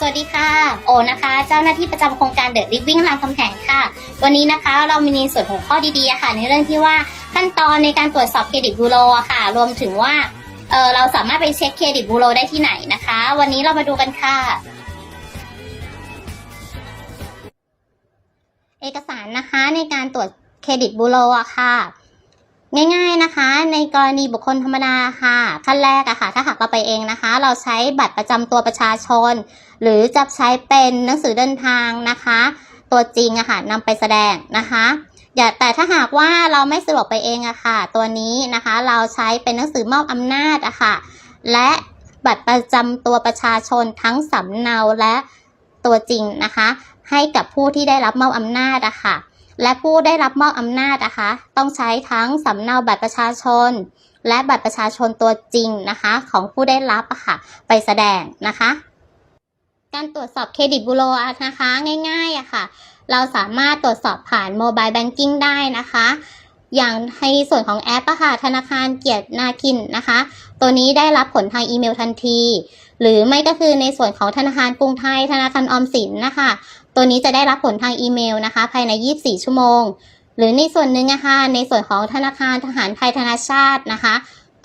สวัสดีค่ะ โอนะคะ เจ้าหน้าที่ประจำโครงการเดอะลิฟวิ่งรามคำแหงค่ะ วันนี้นะคะเรามีในส่วนของข้อดีๆค่ะ ในเรื่องที่ว่าขั้นตอนในการตรวจสอบเครดิตบูโรค่ะ รวมถึงว่าเออเราสามารถไปเช็คเครดิตบูโรได้ที่ไหนนะคะ วันนี้เรามาดูกันค่ะ เอกสารนะคะในการตรวจเครดิตบูโรอะค่ะ ง่ายๆนะคะ ในกรณีบุคคลธรรมดาค่ะ ขั้นแรกอะค่ะ ถ้าหากเราไปเองนะคะ เราใช้บัตรประจำตัวประชาชน หรือจะใช้เป็นหนังสือเดินทางนะคะ ตัวจริงอะค่ะนำไปแสดงนะคะอย่าแต่ถ้าหากว่าเราไม่สะดวกไปเองอะค่ะ ตัวนี้นะคะเราใช้เป็นหนังสือมอบอำนาจอะค่ะ และบัตรประจำตัวประชาชนทั้งสำเนาและตัวจริงนะคะ ให้กับผู้ที่ได้รับมอบอำนาจอะค่ะ และผู้ได้รับมอบอำนาจนะคะ ต้องใช้ทั้งสำเนาบัตรประชาชน และบัตรประชาชนตัวจริงนะคะ ของผู้ได้รับะค่ะ ไปแสดงนะคะ การตรวจสอบเครดิตบูโรนะคะ ง่ายๆอะค่ะ เราสามารถตรวจสอบผ่านโมบายแบงกิ้งได้นะคะอย่างในส่วนของแอปอะค่ะธนาคารเกียรตินาคินนะคะ ตัวนี้ได้รับผลทางอีเมลทันที หรือไม่ก็คือในส่วนของธนาคารกรุงไทย ธนาคารออมสินนะคะ ตัวนี้จะได้รับผลทางอีเมลนะคะ ภายใน 24 ชั่วโมง หรือในส่วนหนึ่งนะคะในส่วนของธนาคารทหารไทยธนาชาตินะคะ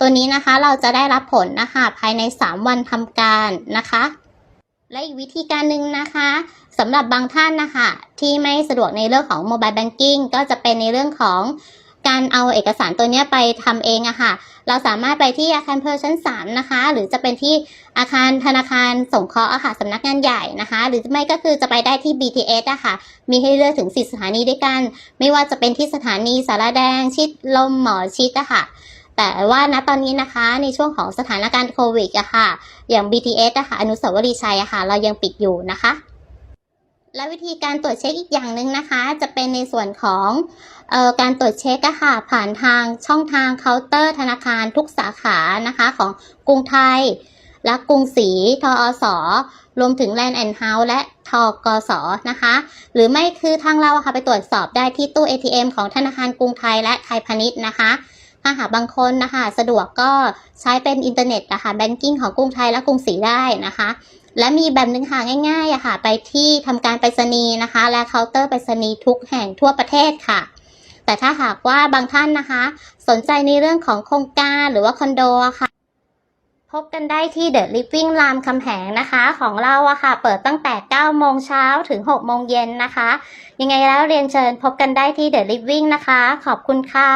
ตัวนี้นะคะเราจะได้รับผลนะคะภายใน 3 วันทำการนะคะและอีกวิธีการหนึ่งนะคะสำหรับบางท่านนะคะที่ไม่สะดวกในเรื่องของโมบายแบงกิ้งก็จะเป็นในเรื่องของ การเอาเอกสารตัวนี้ไปทำเองอะค่ะ เราสามารถไปที่อาคารเพลินชั้น 3 นะคะ หรือจะเป็นที่อาคารธนาคารสงเคราะห์อะค่ะสำนักงานใหญ่นะคะ หรือไม่ก็คือจะไปได้ที่ BTS อะค่ะ มีให้เลือกถึง 4 สถานีด้วยกัน ไม่ว่าจะเป็นที่สถานีสารแดง ชิดลมหมอชิดอะค่ะแต่ว่าณตอนนี้นะคะในช่วงของสถานการณ์โควิดอะค่ะ อย่าง BTS อะค่ะอนุสาวรีย์ชัยอะค่ะ เรายังปิดอยู่นะคะ และวิธีการตรวจเช็คอีกอย่างหนึ่งนะคะ จะเป็นในส่วนของออการตรวจเช็คอะค่ะผ่านทางช่องทางเคาน์เตอร์ธนาคารทุกสาขานะคะของกรุงไทย และกรุงศรีทออสรวมถึง Land and House และทกสนะคะ หรือไม่คือทางเราค่ะไปตรวจสอบได้ที่ตู้ ATM ของธนาคารกรุงไทยและไทยพาณิชย์นะคะ ถ้าหากบางคนนะคะสะดวกก็ใช้เป็นอินเทอร์เน็ตนะคะแบงกิ้งของกรุงไทยและกรุงศรีได้นะคะ และมีแบบหนึงค่ะง่ายๆอะค่ะ ไปที่ทำการไปรษณีย์นะคะ และเคาน์เตอร์ไปรษณีย์ทุกแห่งทั่วประเทศค่ะ แต่ถ้าหากว่าบางท่านนะคะ สนใจในเรื่องของโครงการหรือว่าคอนโดอะค่ะพบกันได้ที่ The Living รามคำแหงนะคะ ของเราอะค่ะ เปิดตั้งแต่ 9 โมงเช้าถึง 6 โมงเย็นนะคะ ยังไงแล้วเรียนเชิญพบกันได้ที่ The Living นะคะ ขอบคุณค่ะ